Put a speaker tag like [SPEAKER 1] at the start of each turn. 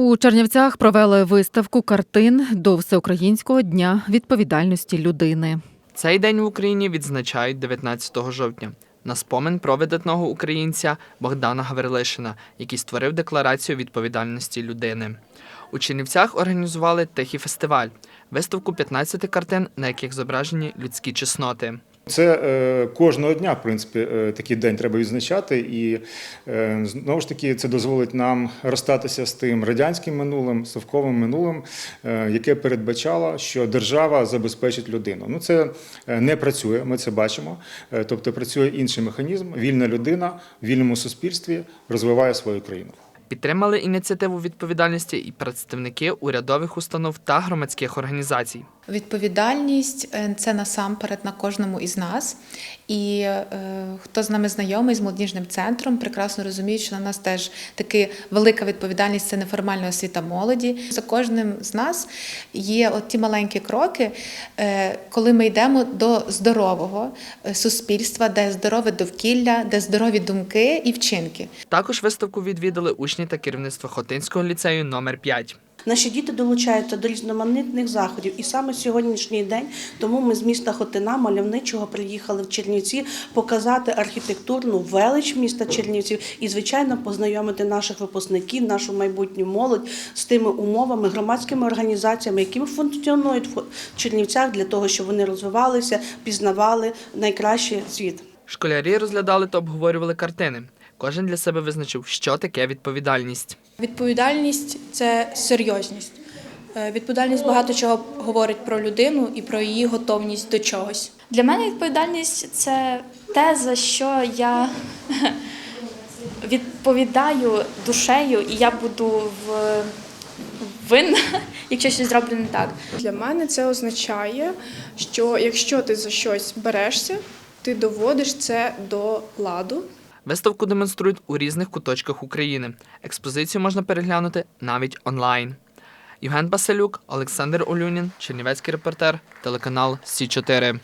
[SPEAKER 1] У Чернівцях провели виставку картин до Всеукраїнського дня відповідальності людини.
[SPEAKER 2] Цей день в Україні відзначають 19 жовтня на спомин про видатного українця Богдана Гаврилишина, який створив декларацію відповідальності людини. У Чернівцях організували тихий фестиваль, виставку 15 картин, на яких зображені людські чесноти.
[SPEAKER 3] Це е, кожного дня, в принципі, е, такий день треба відзначати, і е, знову ж таки це дозволить нам розстатися з тим радянським минулим, совковим минулим, яке передбачало, що держава забезпечить людину. Ну це не працює, ми це бачимо. Тобто працює інший механізм. Вільна людина в вільному суспільстві розвиває свою країну.
[SPEAKER 2] Підтримали ініціативу відповідальності і представники урядових установ та громадських організацій.
[SPEAKER 4] Відповідальність е, це насамперед на кожному із нас. І е, хто з нами знайомий з молодіжним центром, прекрасно розуміє, що на нас теж таки велика відповідальність це неформальна освіта молоді. За кожним з нас є от ті маленькі кроки, е, коли ми йдемо до здорового е, суспільства, де здорове довкілля, де здорові думки і вчинки.
[SPEAKER 2] Також виставку відвідали учні та керівництво Хотинського ліцею номер 5
[SPEAKER 5] Наші діти долучаються до різноманітних заходів, і саме сьогоднішній день тому ми з міста Хотина мальовничого приїхали в Чернівці показати архітектурну велич міста Чернівців і, звичайно, познайомити наших випускників, нашу майбутню молодь з тими умовами, громадськими організаціями, які функціонують в Чернівцях для того, щоб вони розвивалися, пізнавали найкращий світ.
[SPEAKER 2] Школярі розглядали та обговорювали картини. Кожен для себе визначив, що таке відповідальність.
[SPEAKER 6] Відповідальність це серйозність. Е, Відповідальність багато чого говорить про людину і про її готовність до чогось.
[SPEAKER 7] Для мене відповідальність це те, за що я відповідаю душею, і я буду в винна, якщо щось зроблю не так.
[SPEAKER 8] Для мене це означає, що якщо ти за щось берешся, ти доводиш це до ладу.
[SPEAKER 2] Виставку демонструють у різних куточках України. Експозицію можна переглянути навіть онлайн. Євген Басилюк, Олександр Олюнін, Чернівецький репортер, телеканал Сі 4